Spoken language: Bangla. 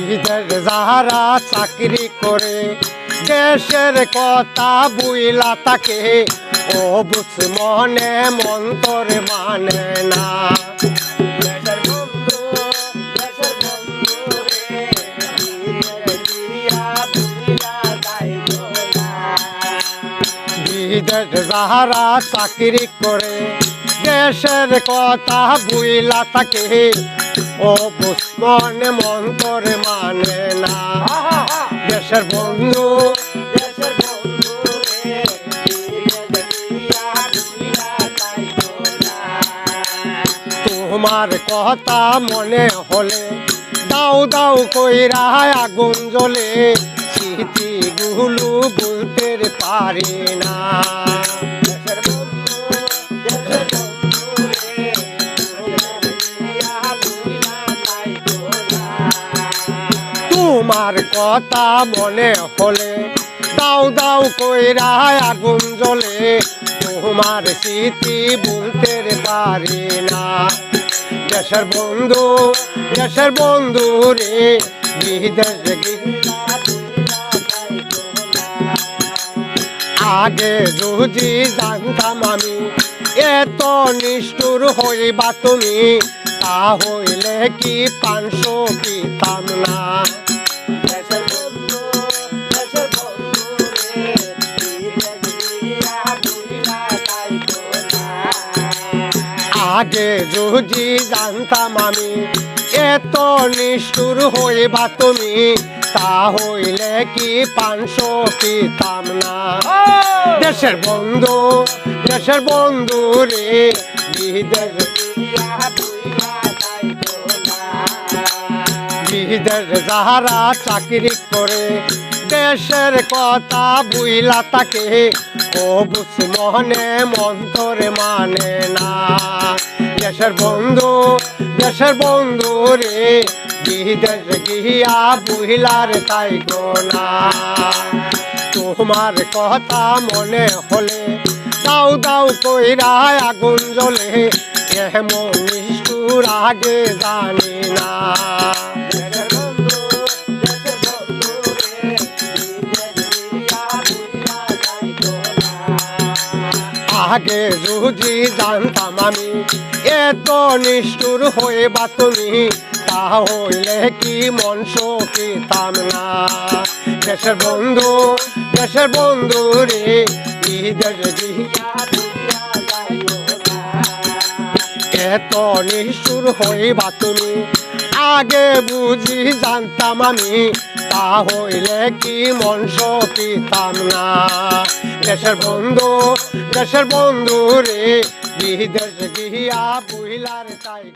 বিদেশ যাহারা চাকরি করে দেশের কথা বুইলা তাকে ও বুঝ মনে মন্তরে মানে না দেশের বন্ধু, দেশের বন্ধু রে, বিদেশ দিয়া বুইলা যাইব না। বিদেশ যাহারা চাকরি করে দেশের কথা বুইলা থাকে ও পুষ্পনে মন্তরে মানে না। দেশের বন্ধু দেশের। তোমার কথা মনে হলে দাও দাও কইরা আগুন জ্বলে স্মৃতিগুলো বলতে পারি না। তোমার কথা মনে হলে দাও দাও কইরা আগুন জ্বলে। তোমার স্মৃতি বলতে পারি না। দেশের বন্ধু দেশের বন্ধু রে, বিদেশ আগে যদি জানতাম আমি, এত নিষ্ঠুর হইবা তুমি, তা হইলে কি পাঁচশো পিতাম না? আগে যদি জানতাম আমি এত নিষ্ঠুর হইবা তুমি তা হইলে কি পাঁচশো পিতাম না দেশের বন্ধু দেশের বন্ধু রে বিদেশ। বিদেশ যাহারা চাকরি করে দেশের কথা বুইলা তাকে। ও বুঝ মনে মন্তরে মানে না। দেশের বন্ধু দেশের বন্ধু রে, বিদেশ গিয়া বুইলার তাই না। তোমার কথা মনে হলে দাও দাও কইরা আগুন জ্বলে এমন নিষ্ঠুর আগে জানি না। আগে যদি জানতাম আমি এত নিষ্ঠুর হয়ে বা তুমি, তা হইলে কি মনস পেতাম না। দেশের বন্ধু দেশের বন্ধু রে এত নিষ্ঠুর হইবা তুমি, আগে বুঝি জানতাম আমি, তা হইলে কি মনস পিতাম না। দেশের বন্ধু দেশের বন্ধু রে বিদেশ গিয়া বুহিলার তাই।